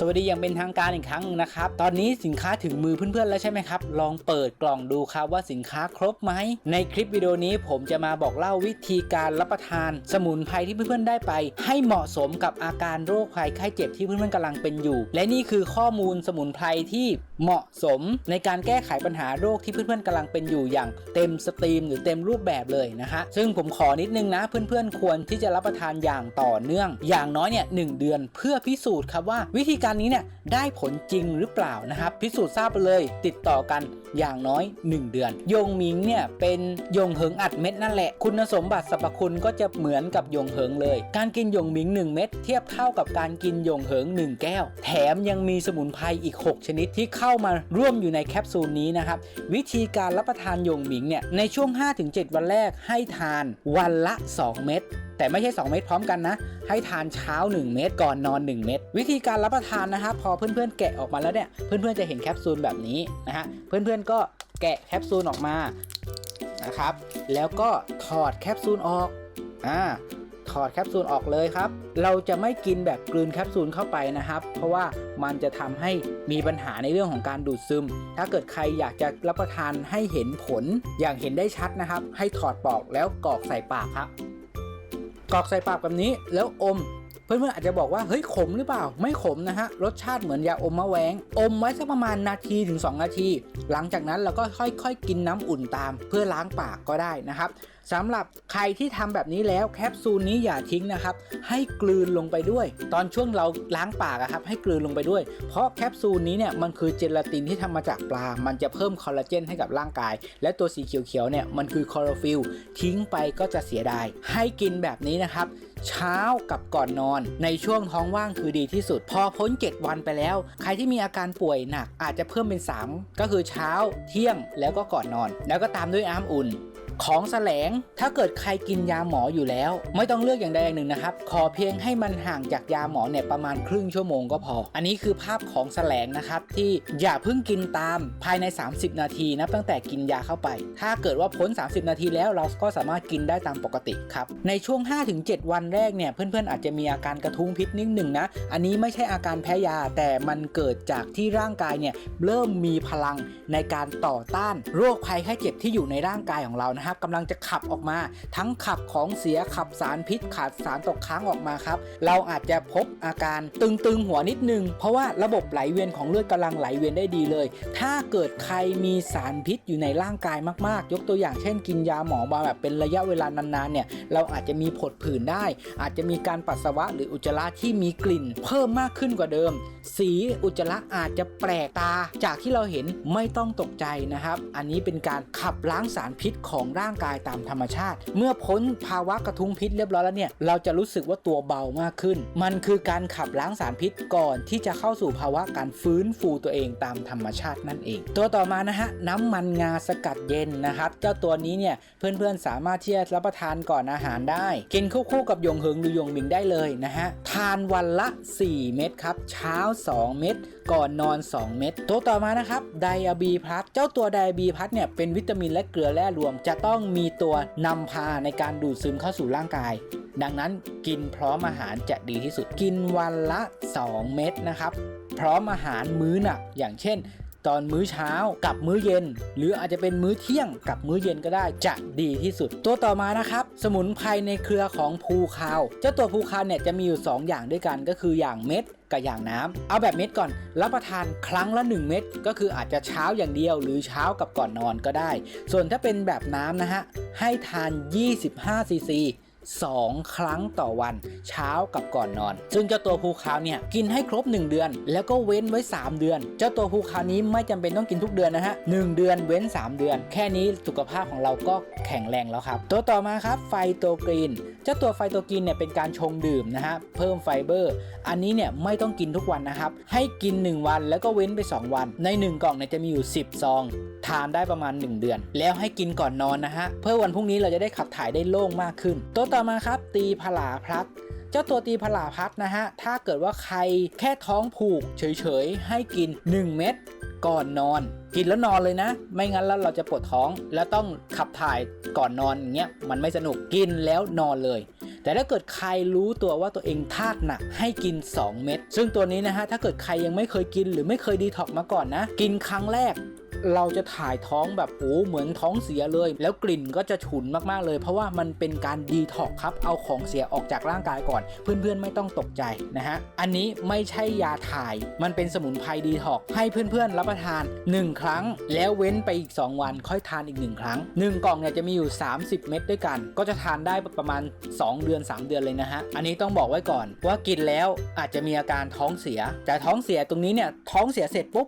สวัสดีอย่างเป็นทางการอีกครั้งหนึ่งนะครับ ตอนนี้สินค้าถึงมือเพื่อนๆแล้วใช่ไหมครับ ลองเปิดกล่องดูครับว่าสินค้าครบไหม ในคลิปวิดีโอนี้ผมจะมาบอกเล่าวิธีการรับประทาน สมุนไพรที่เพื่อนๆได้ไป ให้เหมาะสมกับอาการโรคภัยไข้เจ็บที่เพื่อนๆกำลังเป็นอยู่ และนี่คือข้อมูลสมุนไพรที่เหมาะสมในการแก้ไขปัญหาโรคที่เพื่อนๆกำลังเป็นอยู่อย่างเต็มสตรีม หรือเต็มรูปแบบเลยนะฮะซึ่งผมขอนิดนึงนะ เพื่อนๆควรที่จะรับประทานอย่างต่อเนื่อง อย่างน้อยเนี่ยหเดือน เพื่อพิสูจน์ครับว่าวิธีการการนี้เนี่ยได้ผลจริงหรือเปล่านะครับ พิสูจน์ทราบไปเลยติดต่อกันอย่างน้อย 1 เดือน ยงมิงเนี่ยเป็นยงเหิงอัดเม็ดนั่นแหละ คุณสมบัติสรรพคุณก็จะเหมือนกับยงเหิงเลย การกินยงมิง 1 เม็ดเทียบเท่ากับการกินยงเหิง 1 แก้ว แถมยังมีสมุนไพรอีก 6 ชนิดที่เข้ามาร่วมอยู่ในแคปซูลนี้นะครับวิธีการรับประทานยงมิงเนี่ยในช่วง 5-7 วันแรกให้ทานวันละ 2 เม็ด แต่ไม่ใช่ 2 เม็ดพร้อมกันนะ ให้ทานเช้า 1 เม็ดก่อนนอน 1 เม็ดวิธีการรับประทานนะครับพอเพื่อนๆแกะออกมาแล้วเนี่ยเพื่อนๆจะเห็นแคปซูลแบบนี้นะฮะเพื่อนๆก็แกะแคปซูลออกมานะครับ แล้วก็ถอดแคปซูลออกอ่าถอดแคปซูลออกเลยครับ เราจะไม่กินแบบกลืนแคปซูลเข้าไปนะครับ เพราะว่ามันจะทำให้มีปัญหาในเรื่องของการดูดซึม ถ้าเกิดใครอยากจะรับประทานให้เห็นผลอย่างเห็นได้ชัดนะครับ ให้ถอดปอกแล้วกรอกใส่ปากครับ กรอกใส่ปากแบบนี้แล้วอม เพื่อนๆอาจจะบอกว่าเฮ้ยขมหรือเปล่า ไม่ขมนะฮะรสชาติเหมือนยาอมมะแวงอมไว้สักประมาณนาทีถึง 2 นาที หลังจากนั้นเราก็ค่อยๆ กินน้ำอุ่นตาม เพื่อล้างปากก็ได้นะครับสำหรับใครที่ทำแบบนี้แล้วแคปซูลนี้อย่าทิ้งนะครับ ให้กลืนลงไปด้วย ตอนช่วงเราล้างปากครับให้กลืนลงไปด้วย เพราะแคปซูลนี้เนี่ยมันคือเจลาตินที่ทำมาจากปลา มันจะเพิ่มคอลลาเจนให้กับร่างกาย และตัวสีเขียวๆเนี่ยมันคือคลอโรฟิลทิ้งไปก็จะเสียดายให้กินแบบนี้นะครับ เช้ากับก่อนนอน ในช่วงท้องว่างคือดีที่สุด พอพ้น 7 วันไปแล้ว ใครที่มีอาการป่วยหนักอาจจะเพิ่มเป็น 3 ก็คือเช้าเที่ยงแล้วก็ก่อนนอน แล้วก็ตามด้วยน้ำอุ่น ของแสลง ถ้าเกิดใครกินยาหมออยู่แล้ว ไม่ต้องเลือกอย่างใดอย่างหนึ่งนะครับ ขอเพียงให้มันห่างจากยาหมอเนี่ยประมาณครึ่งชั่วโมงก็พอ อันนี้คือภาพของแสลงนะครับ ที่อย่าเพิ่งกินตามภายใน 30 นาทีนับตั้งแต่กินยาเข้าไป ถ้าเกิดว่าพ้น 30 นาทีแล้วเราก็สามารถกินได้ตามปกติครับ ในช่วง 5-7 วันแรกเนี่ยเพื่อนๆอาจจะมีอาการกระทุ้งพิษนิดหนึ่งนะ อันนี้ไม่ใช่อาการแพ้ยาแต่มันเกิดจากที่ร่างกายเนี่ยเริ่มมีพลังในการต่อต้านโรคภัยไข้เจ็บที่อยู่ในร่างกายของเรานะนะครับกำลังจะขับออกมา ทั้งขับของเสียขับสารพิษขาดสารตกค้างออกมาครับเราอาจจะพบอาการตึงๆหัวนิดนึง เพราะว่าระบบไหลเวียนของเลือดกำลังไหลเวียนได้ดีเลย ถ้าเกิดใครมีสารพิษอยู่ในร่างกายมากๆ ยกตัวอย่างเช่นกินยาหมอมาแบบเป็นระยะเวลานานๆเนี่ยเราอาจจะมีผดผื่นได้ อาจจะมีการปัสสาวะหรืออุจจาระที่มีกลิ่น เพิ่มมากขึ้นกว่าเดิม สีอุจจาระอาจจะแปลกตา จากที่เราเห็นไม่ต้องตกใจนะครับ อันนี้เป็นการขับล้างสารพิษของร่างกายตามธรรมชาติ เมื่อพ้นภาวะกระทุ้งพิษเรียบร้อยแล้วเนี่ยเราจะรู้สึกว่าตัวเบามากขึ้น มันคือการขับล้างสารพิษก่อนที่จะเข้าสู่ภาวะการฟื้นฟูตัวเองตามธรรมชาตินั่นเอง ตัวต่อมานะฮะน้ำมันงาสกัดเย็นนะครับเจ้าตัวนี้เนี่ยเพื่อนๆสามารถที่จะรับประทานก่อนอาหารได้ กินคู่กับยงเหิงหรือยงมิงได้เลยนะฮะทานวันละ 4 เม็ดครับเช้า 2 เม็ด ก่อนนอน 2 เม็ดตัวต่อมานะครับไดอะบีพลัสเจ้าตัวไดอะบีพลัสเนี่ยเป็นวิตามินและเกลือแร่รวม จะต้องมีตัวนำพาในการดูดซึมเข้าสู่ร่างกาย ดังนั้นกินพร้อมอาหารจะดีที่สุดกินวันละ 2 เม็ดนะครับพร้อมอาหารมื้อหนักอย่างเช่น ตอนมื้อเช้ากับมื้อเย็น หรืออาจจะเป็นมื้อเที่ยงกับมื้อเย็นก็ได้จะดีที่สุด ตัวต่อมานะครับ สมุนไพรในเครือของภูคาว เจ้าตัวภูคาวเนี่ยจะมีอยู่ 2 อย่างด้วยกันก็คืออย่างเม็ดกับอย่างน้ำเอาแบบเม็ดก่อนรับประทานครั้งละ 1 เม็ดก็คืออาจจะเช้าอย่างเดียวหรือเช้ากับก่อนนอนก็ได้ ส่วนถ้าเป็นแบบน้ำนะฮะให้ทาน 25ซีซี 2 ครั้งต่อวัน เช้ากับก่อนนอน ซึ่งเจ้าตัวภูคาวเนี่ยกินให้ครบ 1 เดือน แล้วก็เว้นไว้ 3 เดือน เจ้าตัวภูคาวนี้ไม่จำเป็นต้องกินทุกเดือนนะฮะ1เดือนเว้น 3 เดือน แค่นี้สุขภาพของเราก็แข็งแรงแล้วครับ ตัวต่อมาครับไฟโตกรีนเจ้าตัวไฟโตกรีนเนี่ยเป็นการชงดื่มนะฮะเพิ่มไฟเบอร์ อันนี้เนี่ยไม่ต้องกินทุกวันนะครับ ให้กิน 1 วันแล้วก็เว้นไป 2 วัน ใน 1 กล่องเนี่ยจะมีอยู่ 10 ซอง ทานได้ประมาณ 1 เดือน แล้วให้กินก่อนนอนนะฮะเพื่อวันพรุ่งนี้เราจะได้ขับถ่ายได้โล่งมากขึ้น ตัวต่อ่อมาครับตีผลาพลัด เจ้าตัวตีผลาพัดนะฮะ ถ้าเกิดว่าใครแค่ท้องผูกเฉยๆ ให้กิน 1 เม็ดก่อนนอน กินแล้วนอนเลยนะ ไม่งั้นแล้วเราจะปวดท้องแล้วต้องขับถ่ายก่อนนอนอย่างเงี้ยมันไม่สนุกกินแล้วนอนเลย แต่แต่ถ้าเกิดใครรู้ตัวว่าตัวเองธาตุหนักให้กิน 2 เม็ดซึ่งตัวนี้นะฮะถ้าเกิดใครยังไม่เคยกินหรือไม่เคยดีท็อกมาก่อนนะ กินครั้งแรก เราจะถ่ายท้องแบบโอ้เหมือนท้องเสียเลย แล้วกลิ่นก็จะฉุนมากๆเลย เพราะว่ามันเป็นการดีท็อกครับ เอาของเสียออกจากร่างกายก่อน เพื่อนๆไม่ต้องตกใจนะฮะ อันนี้ไม่ใช่ยาถ่าย มันเป็นสมุนไพรดีท็อกให้เพื่อนๆรับประทาน 1 ครั้ง แล้วเว้นไปอีก 2 วันค่อยทานอีก 1 ครั้ง 1 กล่องเนี่ยจะมีอยู่ 30 เม็ดด้วยกัน ก็จะทานได้ประมาณ 2 เดือน 3 เดือนเลยนะฮะ อันนี้ต้องบอกไว้ก่อนว่ากินแล้วอาจจะมีอาการท้องเสีย แต่ท้องเสียตรงนี้เนี่ยท้องเสียเสร็จปุ๊บ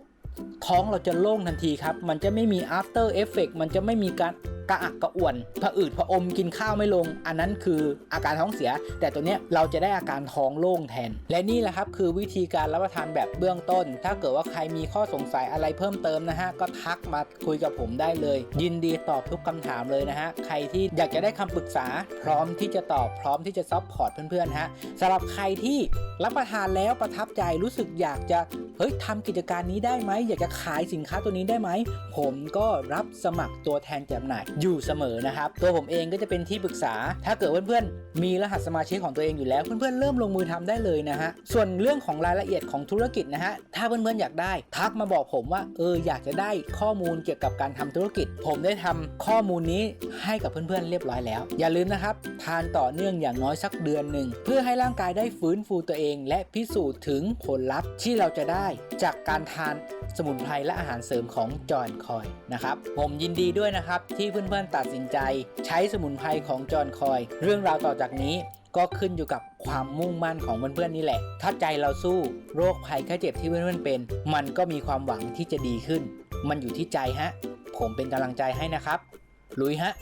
ท้องเราจะโล่งทันทีครับ มันจะไม่มี after effect มันจะไม่มีการ กระอักกระอ่วนผะอืดผะอมกินข้าวไม่ลง อันนั้นคืออาการท้องเสีย แต่ตัวเนี้ยเราจะได้อาการท้องโล่งแทน และนี่แหละครับคือวิธีการรับประทานแบบเบื้องต้น ถ้าเกิดว่าใครมีข้อสงสัยอะไรเพิ่มเติมนะฮะก็ทักมาคุยกับผมได้เลย ยินดีตอบทุกคำถามเลยนะฮะใครที่อยากจะได้คำปรึกษา พร้อมที่จะตอบพร้อมที่จะซัพพอร์ตเพื่อนๆฮะสำหรับใครที่รับประทานแล้วประทับใจรู้สึกอยากจะเฮ้ยทำกิจการนี้ได้ไหมอยากจะขายสินค้าตัวนี้ได้ไหมผมก็รับสมัครตัวแทนจำหน่ายอยู่เสมอนะครับ ตัวผมเองก็จะเป็นที่ปรึกษา ถ้าเกิดเพื่อนๆ มีรหัสสมาชิกของตัวเองอยู่แล้ว เพื่อนๆ เริ่มลงมือทำได้เลยนะฮะ ส่วนเรื่องของรายละเอียดของธุรกิจนะฮะ ถ้าเพื่อนๆ อยากได้ ทักมาบอกผมว่า เออ อยากจะได้ข้อมูลเกี่ยวกับการทำธุรกิจ ผมได้ทำข้อมูลนี้ให้กับเพื่อนๆ เรียบร้อยแล้ว อย่าลืมนะครับ ทานต่อเนื่องอย่างน้อยสักเดือนหนึ่ง เพื่อให้ร่างกายได้ฟื้นฟูตัวเอง และพิสูจน์ถึงผลลัพธ์ที่เราจะได้ จากการทานสมุนไพรและอาหารเสริมของจอนคอยนะครับ ผมยินดีด้วยนะครับที่เพื่อนพื่อนๆตัดสินใจ ใช้สมุนไพรของจอนคอย เรื่องราวต่อจากนี้ก็ขึ้นอยู่กับความมุ่งมั่นของเพื่อนๆนี่แหละ ถ้าใจเราสู้โรคภัยแค่เจ็บที่เพื่อนๆเป็น มันก็มีความหวังที่จะดีขึ้น มันอยู่ที่ใจฮะ ผมเป็นกำลังใจให้นะครับ ลุยฮะ